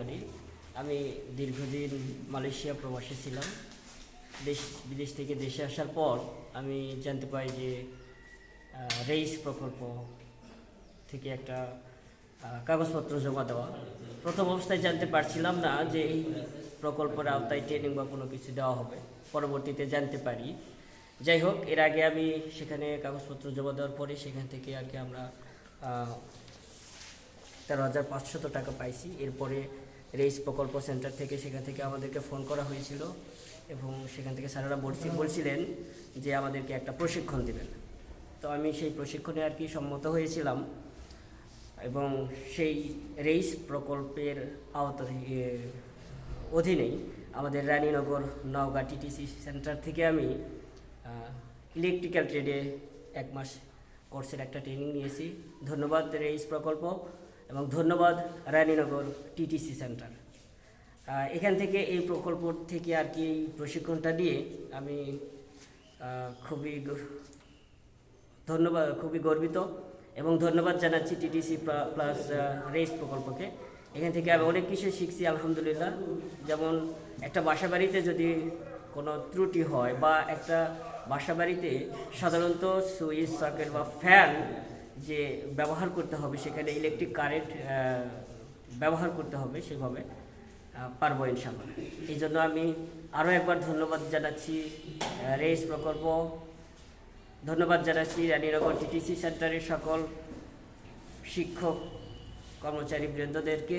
আলী আমি দীর্ঘদিন মালয়েশিয়া প্রবাসে ছিলাম। দেশ, বিদেশ থেকে দেশে আসার পর আমি জানতে পাই যে রেইস প্রকল্প থেকে একটা কাগজপত্র জমা দেওয়া। প্রথম অবস্থায় জানতে পারছিলাম না যে এই প্রকল্পের আওতায় ট্রেনিং বা কোনো কিছু দেওয়া হবে। পরবর্তীতে জানতে পারি। যাই হোক, এর আগে আমি সেখানে কাগজপত্র জমা দেওয়ার পরে সেখান থেকে আর কি আমরা তেরো হাজার পাঁচশত টাকা পাইছি। এরপরে রেইস প্রকল্প সেন্টার থেকে সেখান থেকে আমাদেরকে ফোন করা হয়েছিল এবং সেখান থেকে স্যারেরা বলছি, বলছিলেন যে আমাদেরকে একটা প্রশিক্ষণ দেবেন। তো আমি সেই প্রশিক্ষণে আর কি সম্মত হয়েছিলাম এবং সেই রেইস প্রকল্পের আওতা অধীনেই আমাদের রানীনগর নওগাঁ টিটিসি সেন্টার থেকে আমি ইলেকট্রিক্যাল ট্রেডে এক মাস কোর্সের একটা ট্রেনিং নিয়েছি। ধন্যবাদ রেইস প্রকল্প। এবং ধন্যবাদ রানীনগর টিটিসি সেন্টার। এখান থেকে এই প্রকল্প থেকে আর কি প্রশিক্ষণটা নিয়ে আমি খুবই ধন্যবাদ খুবই গর্বিত এবং ধন্যবাদ জানাচ্ছি টিটিসি প্লাস রেস প্রকল্পকে। এখান থেকে আমি অনেক কিছু শিখছি, আলহামদুলিল্লাহ। যেমন একটা বাসা বাড়িতে যদি কোনো ত্রুটি হয় বা একটা বাসা বাড়িতে সাধারণত সুইচ, সকেট বা ফ্যান যে ব্যবহার করতে হবে সেখানে ইলেকট্রিক কারেন্ট ব্যবহার করতে হবে সেভাবে পারব ইনশাল্লাহ এই জন্য আমি আরও একবার ধন্যবাদ জানাচ্ছি রেস প্রকল্প। ধন্যবাদ জানাচ্ছি রানীনগর টিটিসি সেন্টারের সকল শিক্ষক কর্মচারী বৃন্দদেরকে।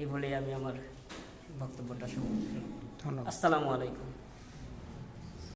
এই বলে আমি আমার বক্তব্যটা ধন্যবাদ। আসসালামু আলাইকুম।